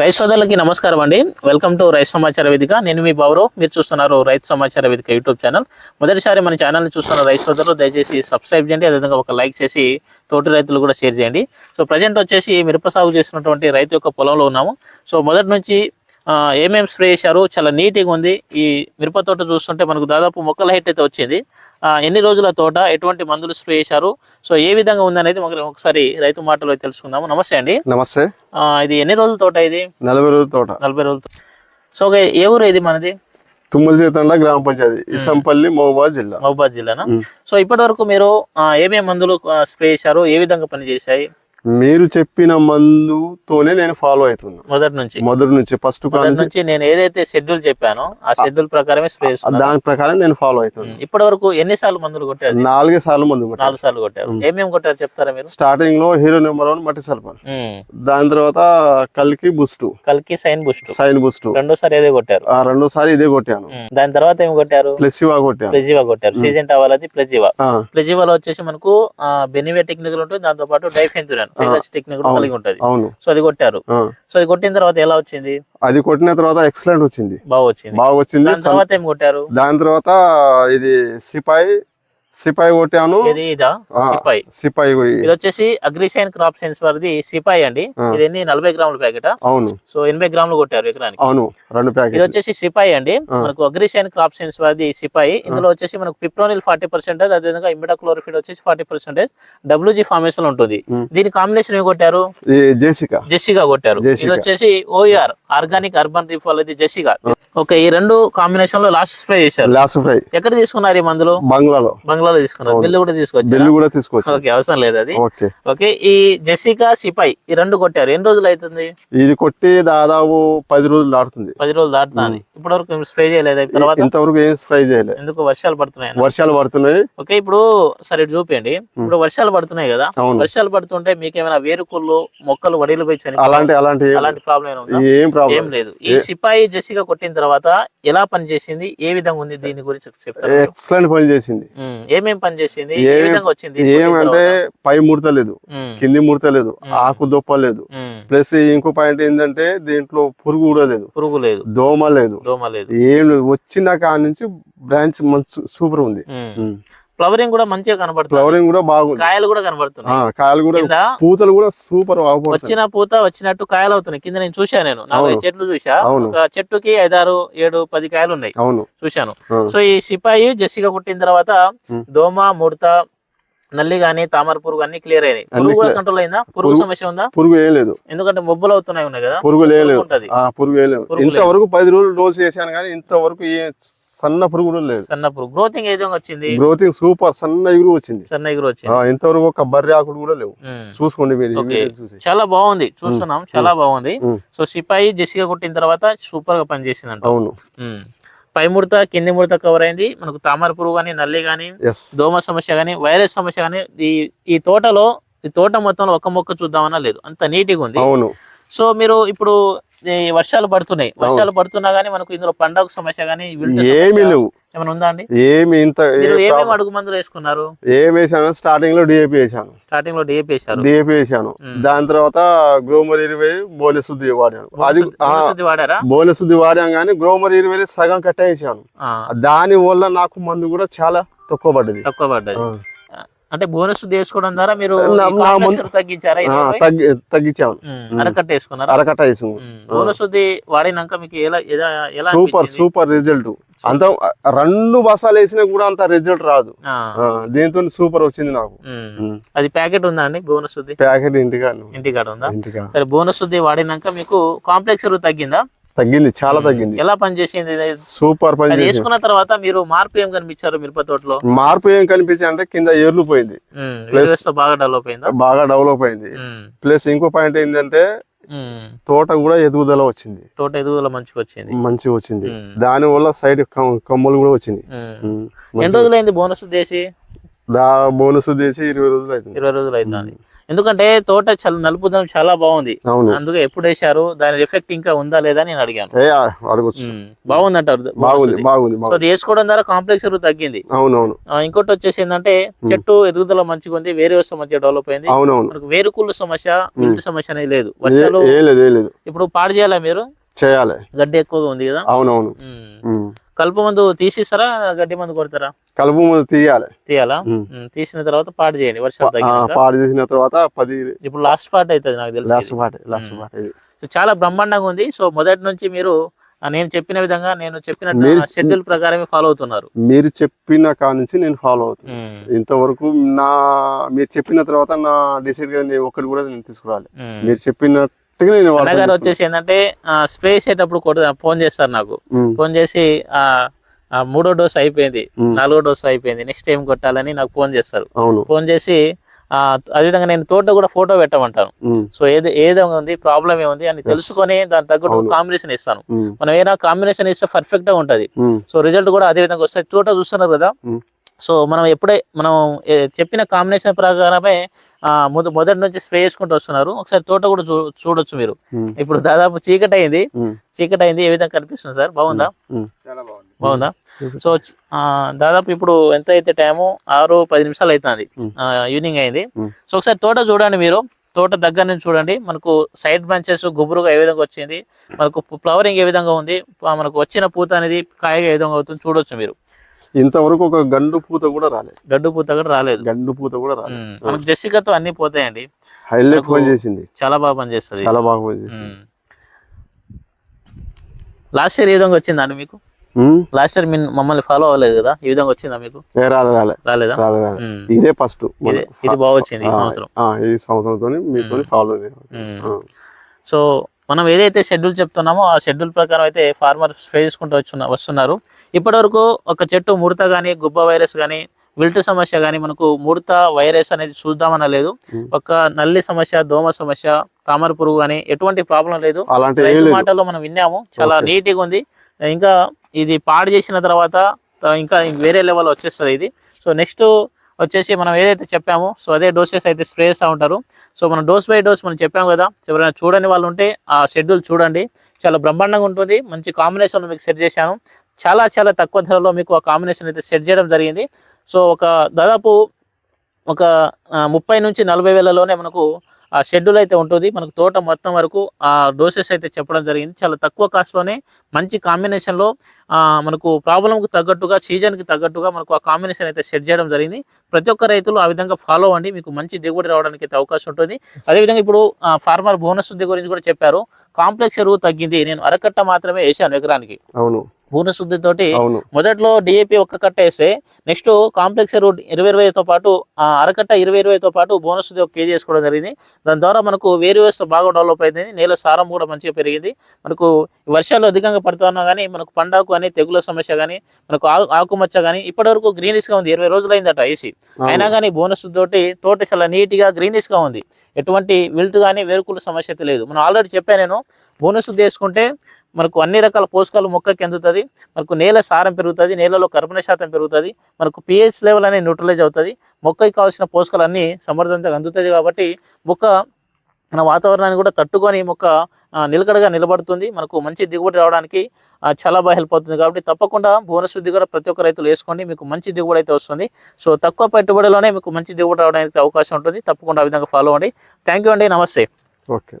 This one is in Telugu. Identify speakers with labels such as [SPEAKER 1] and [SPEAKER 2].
[SPEAKER 1] రైతు సోదరులకి నమస్కారం అండి. వెల్కమ్ టు రైతు సమాచార వేదిక. నేను మీ బాబు మీరు చూస్తున్నారు రైతు సమాచార వేదిక యూట్యూబ్ ఛానల్. మొదటిసారి మన ఛానల్ని చూస్తున్న రైతు సోదరులు దయచేసి సబ్స్క్రైబ్ చేయండి. అదేవిధంగా ఒక లైక్ చేసి తోటి రైతులు కూడా షేర్ చేయండి. సో ప్రజెంట్ వచ్చేసి మిరప సాగు చేసినటువంటి రైతు యొక్క పొలంలో ఉన్నాము. సో మొదటి నుంచి ఆ, ఏమేం స్ప్రే చేశారు? చాలా నీట్గా ఉంది. ఈ మిరప తోట చూస్తుంటే మనకు దాదాపు మొక్కల హైట్ అయితే వచ్చింది. ఆ, ఎన్ని రోజుల తోట ఎటువంటి మందులు స్ప్రే చేశారు? సో ఏ విధంగా ఉంది అనేది మనకి ఒకసారి రైతు మాటలో తెలుసుకుందాము. నమస్తే అండి.
[SPEAKER 2] నమస్తే.
[SPEAKER 1] ఆ, ఇది ఎన్ని రోజుల తోట ఇది?
[SPEAKER 2] నలభై రోజుల తోట.
[SPEAKER 1] నలభై రోజులు సో ఏ ఊరు ఇది మనది?
[SPEAKER 2] తుమ్మల గ్రామ పంచాయతీ. ఇసంపల్లి మహబూబాద్ జిల్లా.
[SPEAKER 1] మహబాద్ జిల్లానా? సో ఇప్పటి వరకు మీరు ఆ, ఏమేం మందులు స్ప్రే చేశారు? ఏ విధంగా పనిచేశాయి?
[SPEAKER 2] మీరు చెప్పిన మందుతోనే నేను ఫాలో అవుతున్నా.
[SPEAKER 1] మొదటి నుంచి.
[SPEAKER 2] మొదటి నుంచి ఫస్ట్
[SPEAKER 1] నుంచి నేను ఏదైతే షెడ్యూల్ చెప్పానో ఆ షెడ్యూల్ ప్రకారమే స్ప్రే
[SPEAKER 2] దాని ప్రకారం నేను ఫాలో అవుతున్నా.
[SPEAKER 1] ఇప్పటి వరకు ఎన్నిసార్లు మందులు కొట్టారు
[SPEAKER 2] నాలుగే సార్లు మందు
[SPEAKER 1] నాలుగు సార్లు కొట్టారు. ఏమేమి కొట్టారు చెప్తారా మీరు?
[SPEAKER 2] స్టార్టింగ్లో హీరో నెంబర్ వన్ మట్టి సల్ఫర్.
[SPEAKER 1] ఉమ్.
[SPEAKER 2] దాని తర్వాత కల్కి బుస్ట్
[SPEAKER 1] కల్కి సైన్ బూస్ట్
[SPEAKER 2] సైన్ బుస్ట్
[SPEAKER 1] రెండోసారి ఏదే కొట్టారు.
[SPEAKER 2] ఆ రెండోసారి ఇదే కొట్టాను.
[SPEAKER 1] దాని తర్వాత ఏమి కొట్టారు?
[SPEAKER 2] ప్లెసివా కొట్టాను.
[SPEAKER 1] ప్లెజివా కొట్టారు. సీజన్ టవాలది ప్లెజివా
[SPEAKER 2] ఆ,
[SPEAKER 1] ప్లెజివాలో వచ్చేసి మనకు బెనివే టెక్నికల్ ఉంటుంది. దాంతో పాటు డైఫెన్తురాన్ టెక్నిక్ కూడా కలిగి ఉంటుంది.
[SPEAKER 2] అవును.
[SPEAKER 1] సో అది కొట్టారు.
[SPEAKER 2] ఆ,
[SPEAKER 1] సో అది కొట్టిన తర్వాత ఎలా వచ్చింది?
[SPEAKER 2] అది కొట్టిన తర్వాత ఎక్సలెంట్ వచ్చింది.
[SPEAKER 1] బాగా వచ్చింది
[SPEAKER 2] బాగా వచ్చింది
[SPEAKER 1] తర్వాత ఏం కొట్టారు?
[SPEAKER 2] దాని తర్వాత ఇది సిపాయి సిపాయి కొట్టాను.
[SPEAKER 1] ఇది? ఇదా సిపాయి. ఇది వచ్చేసి అగ్రిసైన్ క్రాప్ సైన్స్ వారిది సిపాయి అండి. ఇది ఎన్ని? నలభై గ్రాముల ప్యాకెట్
[SPEAKER 2] అవును.
[SPEAKER 1] సో ఎనభై గ్రాములు కొట్టారు ఎకరానికి.
[SPEAKER 2] అవును రెండు
[SPEAKER 1] ఇది
[SPEAKER 2] ప్యాకెట్
[SPEAKER 1] వచ్చేసి సిపాయి అండి. మనకు అగ్రిసైన్ క్రాప్ సైన్స్ వారిది సిపాయి. ఇందులో వచ్చేసి మనకు పిప్రోనిల్ ఫార్టీ పర్సెంటేజ్ అదేవిధంగా ఇమిడాక్లోరిఫిడ్ వచ్చేసి ఫార్టీ పర్సెంటేజ్ డబ్ల్యూజీ ఫార్మేషన్ ఉంటుంది. దీని కాంబినేషన్ ఏమి కొట్టారు?
[SPEAKER 2] జేసికా.
[SPEAKER 1] జెస్సిగా కొట్టారు. ఇది. వచ్చేసి ఓఆర్ ఆర్గానిక్ అర్బన్ రిఫ్ వాళ్ళది జెస్సిగా ఓకే ఈ రెండు కాంబినేషన్లో లాస్ట్ స్ప్రే చేశారు.
[SPEAKER 2] లాస్ట్ ఫ్రై
[SPEAKER 1] ఎక్కడ తీసుకున్నారు ఈ మందులు?
[SPEAKER 2] బంగ్లాలో
[SPEAKER 1] బంగ్లాలో తీసుకున్నారు. బిల్లు కూడా తీసుకొచ్చారు?
[SPEAKER 2] బిల్లు కూడా తీసుకోవచ్చు
[SPEAKER 1] ఓకే అవసరం లేదు అది.
[SPEAKER 2] ఓకే.
[SPEAKER 1] ఓకే ఈ జెస్సికా సిపాయి ఈ రెండు కొట్టారు. ఎన్ని రోజులు అవుతుంది?
[SPEAKER 2] ఇది కొట్టి దాదాపు పది రోజులు దాటుతుంది.
[SPEAKER 1] పది రోజులు దాటుతుంది. ఇప్పటి వరకు స్ప్రే చేయలేదు. తర్వాత
[SPEAKER 2] ఇంతవరకు ఏం స్ప్రై చేయలేదు
[SPEAKER 1] ఎందుకు? వర్షాలు పడుతున్నాయి
[SPEAKER 2] వర్షాలు పడుతున్నాయి.
[SPEAKER 1] ఓకే ఇప్పుడు సరే ఇటు చూపించండి ఇప్పుడు వర్షాలు పడుతున్నాయి కదా. వర్షాలు పడుతుంటే మీకు ఏమైనా వేరుకుళ్ళు మొక్కలు వడిలు పోయి చనిపోయి
[SPEAKER 2] అలాంటి అలాంటి
[SPEAKER 1] అలాంటి ప్రాబ్లం
[SPEAKER 2] ఏం ప్రాబ్లం
[SPEAKER 1] లేదు. ఈ సిపాయి జెసిగా కొట్టిన తర్వాత ఎలా పనిచేసింది ఏ విధంగా ఉంది? దీని గురించి చెప్తారు?
[SPEAKER 2] ఎక్సలెంట్ పని చేసింది.
[SPEAKER 1] ఏమేం పని చేసింది? ఏ విధంగా వచ్చింది?
[SPEAKER 2] ఏమంటే పై ముడత లేదు కింది ముడత లేదు ఆకు దొప్ప లేదు ప్లస్ ఇంకో పాయింట్ ఏంటంటే దీంట్లో పురుగు కూడా లేదు.
[SPEAKER 1] పురుగు లేదు.
[SPEAKER 2] దోమ లేదు.
[SPEAKER 1] దోమ లేదు.
[SPEAKER 2] ఏం లేదు వచ్చిన కాడ నుంచి బ్రాంచ్ మంచి సూపర్ ఉంది.
[SPEAKER 1] ఫ్లవరింగ్ కూడా మంచిగా కనబడుతుంది.
[SPEAKER 2] ఫ్లవరింగ్ కూడా బాగుంది.
[SPEAKER 1] కాయలు కూడా కనబడుతున్నాయి.
[SPEAKER 2] కాయలు కూడా పూతలు కూడా సూపర్
[SPEAKER 1] వచ్చిన పూత వచ్చినట్టు కాయలు అవుతున్నాయి. కింద నేను చూసా నేను.
[SPEAKER 2] అవును.
[SPEAKER 1] చెట్లు చూసా. ఒక చెట్టుకి ఐదారు ఏడు పది కాయలు ఉన్నాయి.
[SPEAKER 2] అవును.
[SPEAKER 1] చూశాను. సో ఈ సిపాయి జెస్సిగా కుట్టిన తర్వాత. దోమ ముడత నల్లి గాని తామర పురుగు అన్ని క్లియర్ అయినాయి. పురుగు కూడా కంట్రోల్ అయిందా? పురుగు సమస్య ఉందా?
[SPEAKER 2] పురుగు ఏం లేదు.
[SPEAKER 1] ఎందుకంటే మొబ్బులు అవుతున్నాయి ఉన్నాయి కదా.
[SPEAKER 2] పురుగు
[SPEAKER 1] పురుగు
[SPEAKER 2] లేదు.
[SPEAKER 1] ఉంటది.
[SPEAKER 2] ఆ పురుగు ఏం లేదు.
[SPEAKER 1] పురుగు
[SPEAKER 2] ఇంతవరకు పది రోజులు డోస్ చేశాను కానీ ఇంతవరకు సన్న పురుగు కూడా లేదు.
[SPEAKER 1] సన్న పురుగు. గ్రోతింగ్ ఏ విధంగా వచ్చింది?
[SPEAKER 2] గ్రోతింగ్ సూపర్ సన్న ఎగురు వచ్చింది.
[SPEAKER 1] సన్న ఎగురు వచ్చింది.
[SPEAKER 2] ఇంతవరకు ఒక బర్రె ఆకుడు కూడా లేవు. చూసుకోండి మీరు
[SPEAKER 1] చాలా బాగుంది. చూస్తున్నాం. చాలా బాగుంది. సో సిపాయి జెస్సిగా కొట్టిన తర్వాత సూపర్గా పనిచేసిందంట.
[SPEAKER 2] అవును.
[SPEAKER 1] పై ముడత కింది ముడత కవర్ అయింది. మనకు తామర పురుగు కానీ నల్లి కానీ దోమ సమస్య కానీ వైరస్ సమస్య కానీ ఈ ఈ తోటలో ఈ తోట మొత్తంలో ఒక మొక్క చూద్దామన్నా లేదు. అంత నీట్గా ఉంది.
[SPEAKER 2] అవును.
[SPEAKER 1] సో మీరు ఇప్పుడు ఈ వర్షాలు పడుతున్నాయి. వర్షాలు పడుతున్నా గానీ మనకు ఇందులో పండగ సమస్య కానీ
[SPEAKER 2] ఏమీ లేవు.
[SPEAKER 1] ఏమైనా ఉందా అండి?
[SPEAKER 2] ఏమి ఇంత
[SPEAKER 1] ఏమేమి అడుగు మందులు వేసుకున్నారు?
[SPEAKER 2] ఏం వేసాను? స్టార్టింగ్లో డిఏపి వేసాను.
[SPEAKER 1] స్టార్టింగ్లో డిఏపి వేశారు.
[SPEAKER 2] డిఏపి వేసాను. దాని తర్వాత గ్రోమర్ ఇరవై బోనె శుద్ధి వాడాను. అది
[SPEAKER 1] వాడారా?
[SPEAKER 2] బోనె శుద్ధి వాడాం కానీ గ్రోమర్ ఇరవై సగం కట్టేసాను దాని వల్ల నాకు మందు కూడా చాలా తక్కువ పడ్డది.
[SPEAKER 1] తక్కువ పడ్డది. అంటే బోనస్ శుద్ధి వేసుకోవడం ద్వారా మీరు తగ్గించారా
[SPEAKER 2] ఆ, తగ్గి తగ్గించాను.
[SPEAKER 1] ఉమ్, అరకట్ట వేసుకున్నారా?
[SPEAKER 2] అరకట్ట వేసాము
[SPEAKER 1] బోనస్ వాడినాక మీకు ఎలా
[SPEAKER 2] సూపర్? Super result. అంత రెండు బసాలు వేసినా కూడా అంత రిజల్ట్ రాదు. దీంతో సూపర్ వచ్చింది నాకు.
[SPEAKER 1] అది ప్యాకెట్ ఉందా అండి బోనస్ శుద్ధి
[SPEAKER 2] ప్యాకెట్ ఇంటిగా
[SPEAKER 1] ఇంటికాడ ఉందా? సరే బోనస్ శుద్ధి వాడినాక మీకు కాంప్లెక్స్ తగ్గిందా?
[SPEAKER 2] తగ్గింది చాలా తగ్గింది.
[SPEAKER 1] ఎలా పనిచేసింది?
[SPEAKER 2] సూపర్ పని
[SPEAKER 1] వేసుకున్న తర్వాత మీరు మార్పు ఏం కనిపించారు మిరప తోటలో?
[SPEAKER 2] మార్పు ఏం కనిపించింది అంటే కింద ఏర్లు పోయింది.
[SPEAKER 1] బాగా డెవలప్ అయిందా?
[SPEAKER 2] బాగా డెవలప్ అయింది. ప్లస్ ఇంకో పాయింట్ ఏంటంటే. తోట కూడా ఎదుగుదల వచ్చింది.
[SPEAKER 1] తోట ఎదుగుదల మంచిగా వచ్చింది.
[SPEAKER 2] మంచిగా వచ్చింది. దాని వల్ల సైడ్ కొమ్మలు కూడా వచ్చింది.
[SPEAKER 1] ఎన్ని రోజులైంది బోనస్ దేశి?
[SPEAKER 2] బోనస్ చేసి ఇరవై రోజులు అవుతుంది.
[SPEAKER 1] ఇరవై రోజులు అవుతుంది. ఎందుకంటే తోట చాలా నలుపుదనం చాలా బాగుంది.
[SPEAKER 2] అవును.
[SPEAKER 1] అందుకే ఎప్పుడు వేశారు దాని ఎఫెక్ట్ ఇంకా ఉందా లేదా నేను అడిగాను. బాగుంది అంటారు
[SPEAKER 2] బాగుంది బాగుంది
[SPEAKER 1] సో వేసుకోవడం ద్వారా కాంప్లెక్స్ తగ్గింది.
[SPEAKER 2] అవునవును.
[SPEAKER 1] ఇంకోటి వచ్చేసి ఏంటంటే చెట్టు ఎదుగుదల మంచిగా ఉంది వేరే వ్యవస్థ మంచిగా డెవలప్ అయింది.
[SPEAKER 2] అవునవును.
[SPEAKER 1] వేరుకుళ్ళు సమస్య విల్టు సమస్య అనేది లేదు. వర్షాలు ఇప్పుడు పాడు చేయాలా మీరు?
[SPEAKER 2] చేయాలి.
[SPEAKER 1] గడ్డి ఎక్కువగా ఉంది కదా?
[SPEAKER 2] అవునవును.
[SPEAKER 1] కలుపు మందు తీసిస్తారా గడ్డి మందు కొడతారా?
[SPEAKER 2] కలుపు ముందు తీయాలి.
[SPEAKER 1] తీయాలా? తీసిన తర్వాత పాడు చేయండి వర్షాలు
[SPEAKER 2] పాడు చేసిన తర్వాత పది
[SPEAKER 1] ఇప్పుడు లాస్ట్ పార్ట్ అవుతుంది నాకు తెలిసి
[SPEAKER 2] లాస్ట్ పాట లాస్ట్ పాట ఇది.
[SPEAKER 1] సో చాలా బ్రహ్మాండంగా ఉంది. సో మొదటి నుంచి మీరు నేను చెప్పిన విధంగా నేను చెప్పిన షెడ్యూల్ ప్రకారమే ఫాలో అవుతున్నారు.
[SPEAKER 2] మీరు చెప్పిన కాడ నుంచి నేను ఫాలో అవుతాను
[SPEAKER 1] ఉమ్,
[SPEAKER 2] ఇంతవరకు నా మీరు చెప్పిన తర్వాత నా డిసైడ్గా నేను ఒక్కటి కూడా నేను తీసుకురాలి. మీరు చెప్పినట్టుగా నేను వాడతాను.
[SPEAKER 1] అన్నగారు వచ్చేసి ఏంటంటే స్ప్రే చేసేటప్పుడు కొడ ఫోన్ చేస్తారు నాకు. ఫోన్ చేసి ఆ, మూడో డోస్ అయిపోయింది. నాలుగో డోస్ అయిపోయింది. నెక్స్ట్ ఏం కొట్టాలని నాకు ఫోన్ చేస్తారు.
[SPEAKER 2] అవును.
[SPEAKER 1] ఫోన్ చేసి ఆ, అదేవిధంగా నేను తోట కూడా ఫోటో పెట్టమంటాను. సో ఏది ఏదో ఉంది ప్రాబ్లం ఏముంది అని తెలుసుకొని దాని తగ్గట్టు. కాంబినేషన్ ఇస్తాను. మనం ఏదైనా కాంబినేషన్ ఇస్తే పర్ఫెక్ట్గా ఉంటది. సో రిజల్ట్ కూడా అదే విధంగా వస్తాయి. తోట చూస్తున్నారు కదా. సో మనం ఎప్పుడే మనం చెప్పిన కాంబినేషన్ ప్రకారమే ఆ, మొద- మొదటి నుంచి స్ప్రే చేసుకుంటూ వస్తున్నారు. ఒకసారి తోట కూడా చూ చూడొచ్చు మీరు. ఇప్పుడు దాదాపు చీకటి అయింది చీకటి అయింది ఏ విధంగా కనిపిస్తుంది సార్? బాగుందా?
[SPEAKER 2] ఉమ్.
[SPEAKER 1] బాగుందా? సో దాదాపు ఇప్పుడు ఎంత అయితే టైము? ఆరు పది నిమిషాలు అవుతుంది ఈవినింగ్ అయింది.
[SPEAKER 2] ఉమ్.
[SPEAKER 1] సో ఒకసారి తోట చూడండి మీరు. తోట దగ్గర నుంచి చూడండి. మనకు సైడ్ బంచెస్ గుబురుగా ఏ విధంగా వచ్చింది? మనకు ఫ్లవరింగ్ ఏ విధంగా ఉంది? మనకు వచ్చిన పూత అనేది కాయగా ఏ విధంగా అవుతుంది చూడొచ్చు మీరు.
[SPEAKER 2] ఇంతవరకు ఒక గండు పూత కూడా రాలేదు.
[SPEAKER 1] గడ్డు పూత కూడా రాలేదు.
[SPEAKER 2] గండు పూత కూడా రాలేదు.
[SPEAKER 1] ఉమ్. మనకు జెస్సికతో అన్ని పోతాయండి.
[SPEAKER 2] హైలైట్ పని చేసింది.
[SPEAKER 1] చాలా బాగా పనిచేస్తుంది.
[SPEAKER 2] చాలా బాగా పని చేసింది.
[SPEAKER 1] లాస్ట్ ఇయర్ ఈ విధంగా వచ్చిందా అండి మీకు? లాస్ట్ ఇయర్ మీ మమ్మల్ని ఫాలో అవ్వలేదు కదా? ఈ విధంగా వచ్చిందా మీకు?
[SPEAKER 2] రాలే రాలే.
[SPEAKER 1] రాలేదా?
[SPEAKER 2] రాలే రాలే.
[SPEAKER 1] ఉమ్.
[SPEAKER 2] ఇదే ఫస్ట్
[SPEAKER 1] ఇదే బాగా వచ్చింది ఈ సంవత్సరం.
[SPEAKER 2] ఈ సంవత్సరంతో మీతో ఫాలో.
[SPEAKER 1] సో మనం ఏదైతే షెడ్యూల్ చెప్తున్నామో ఆ షెడ్యూల్ ప్రకారం అయితే ఫార్మర్ స్ప్రే చేసుకుంటూ వచ్చున్న వస్తున్నారు. ఇప్పటివరకు ఒక చెట్టు ముడత కానీ గుబ్బ వైరస్ కానీ విల్ట్ సమస్య కానీ మనకు ముడత వైరస్ అనేది చూద్దామన్న లేదు ఒక నల్లి సమస్య దోమ సమస్య తామర పురుగు కానీ ఎటువంటి ప్రాబ్లం లేదు. మాటల్లో మనం విన్నాము. చాలా నీట్గా ఉంది. ఇంకా ఇది పాడు చేసిన తర్వాత ఇంకా వేరే లెవెల్ వచ్చేస్తుంది ఇది. సో నెక్స్ట్ వచ్చేసి మనం ఏదైతే చెప్పామో సో అదే డోసెస్ అయితే స్ప్రే చేస్తూ ఉంటారు. సో మనం డోస్ బై డోస్ మనం చెప్పాము కదా ఎవరైనా చూడని వాళ్ళు ఉంటే ఆ షెడ్యూల్ చూడండి. చాలా బ్రహ్మాండంగా ఉంటుంది మంచి కాంబినేషన్ మీకు సెట్ చేశాను. చాలా చాలా తక్కువ ధరలో మీకు ఆ కాంబినేషన్ అయితే సెట్ చేయడం జరిగింది. సో ఒక దాదాపు ఒక ముప్పై నుంచి నలభై వేలలోనే మనకు ఆ షెడ్యూల్ అయితే ఉంటుంది. మనకు తోట మొత్తం వరకు ఆ డోసెస్ అయితే చెప్పడం జరిగింది. చాలా తక్కువ కాస్ట్లోనే మంచి కాంబినేషన్లో మనకు ప్రాబ్లంకి తగ్గట్టుగా సీజన్కి తగ్గట్టుగా మనకు ఆ కాంబినేషన్ అయితే సెట్ చేయడం జరిగింది. ప్రతి ఒక్క రైతులు ఆ విధంగా ఫాలో అవ్వండి మీకు మంచి దిగుబడి రావడానికి అయితే అవకాశం ఉంటుంది. అదేవిధంగా ఇప్పుడు ఫార్మర్ బోనస్ శుద్ధి గురించి కూడా చెప్పారు. కాంప్లెక్స్ ఎరువు తగ్గింది. నేను అరకట్ట మాత్రమే వేసాను ఎకరానికి.
[SPEAKER 2] అవును.
[SPEAKER 1] బోనస్ శుద్ధితోటి
[SPEAKER 2] అవును.
[SPEAKER 1] మొదట్లో డిఏపి ఒక్క కట్ట వేస్తే నెక్స్ట్ కాంప్లెక్స్ ఎరువు ఇరవై ఇరవైతో పాటు ఆ, అరకట్ట ఇరవై ఇరవైతో పాటు బోనస్ ఒక కేజీ వేసుకోవడం జరిగింది. దాని ద్వారా మనకు వేరు వ్యవస్థ బాగా డెవలప్ అయింది. నేల సారం కూడా మంచిగా పెరిగింది. మనకు వర్షాలు అధికంగా పడుతున్నా కానీ మనకు పండాకు కానీ తెగుల సమస్య కానీ మనకు ఆకు ఆకుమచ్చ కానీ ఇప్పటివరకు గ్రీనిష్గా ఉంది. ఇరవై రోజులు అయిందట వేసి అయినా కానీ బోనస్ తోటి తోట చాలా నీట్గా గ్రీనిష్గా ఉంది. ఎటువంటి విల్ట్ కానీ వేరుకుల సమస్య లేదు. మనం ఆల్రెడీ చెప్పాను నేను బోనస్ వేసుకుంటే మనకు అన్ని రకాల పోషకాలు మొక్కకి అందుతుంది. మనకు నేల సారం పెరుగుతుంది నేలలో కర్బన శాతం పెరుగుతుంది మనకు పిహెచ్ లెవెల్ అనేది న్యూట్రలైజ్ అవుతుంది. మొక్కకి కావాల్సిన పోషకాలు అన్నీ సమర్థవంతంగా అందుతుంది కాబట్టి మొక్క మన వాతావరణాన్ని కూడా తట్టుకొని మొక్క నిలకడగా నిలబడుతుంది. మనకు మంచి దిగుబడి రావడానికి చాలా బాగా హెల్ప్ అవుతుంది. కాబట్టి తప్పకుండా బోనస్ శుద్ధి కూడా ప్రతి ఒక్క రైతులు వేసుకోండి. మీకు మంచి దిగుబడి అయితే వస్తుంది. సో తక్కువ పెట్టుబడిలోనే మీకు మంచి దిగుబడి రావడానికి అవకాశం ఉంటుంది. తప్పకుండా ఆ విధంగా ఫాలో అవ్వండి. థ్యాంక్ యూ అండి. నమస్తే.
[SPEAKER 2] ఓకే